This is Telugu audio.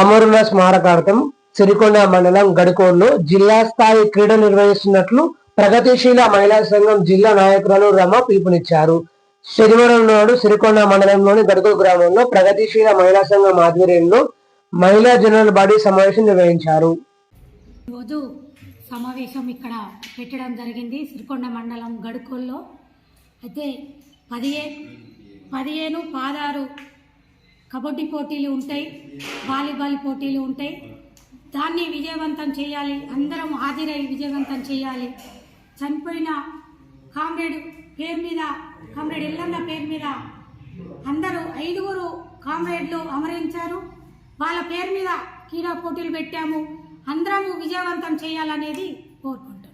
అమరుల స్మారకార్థం సిరికొండ మండలం గడికోడ్లో జిల్లా స్థాయి క్రీడ నిర్వహిస్తున్నట్లు ప్రగతిశీల మహిళా సంఘం జిల్లా నాయకురాలు రమ పిలుపునిచ్చారు. శనివారం నాడు సిరికొండ మండలంలోని గడుకుల గ్రామంలో ప్రగతిశీల మహిళా సంఘం ఆధ్వర్యంలో మహిళా జనరల్ బాడీ సమావేశం నిర్వహించారు. ఈరోజు సమావేశం ఇక్కడ పెట్టడం జరిగింది. సిరికొండ మండలం గడుకోల్లో అయితే పదిహే పదిహేను పదహారు కబడ్డీ పోటీలు ఉంటాయి వాలీబాల్ పోటీలు ఉంటాయి. దాన్ని విజయవంతం చేయాలి అందరం హాజరై విజయవంతం చేయాలి. చనిపోయిన కామ్రేడ్ పేరు మీద కామ్రేడ్ ఎల్లన్న పేరు మీద అందరూ ఐదుగురు కామ్రేడ్లు అమరించారు వాళ్ళ పేరు మీద క్రీడా పోటీలు పెట్టాము. అందరము విజయవంతం చేయాలనేది కోరుకుంటున్నాం.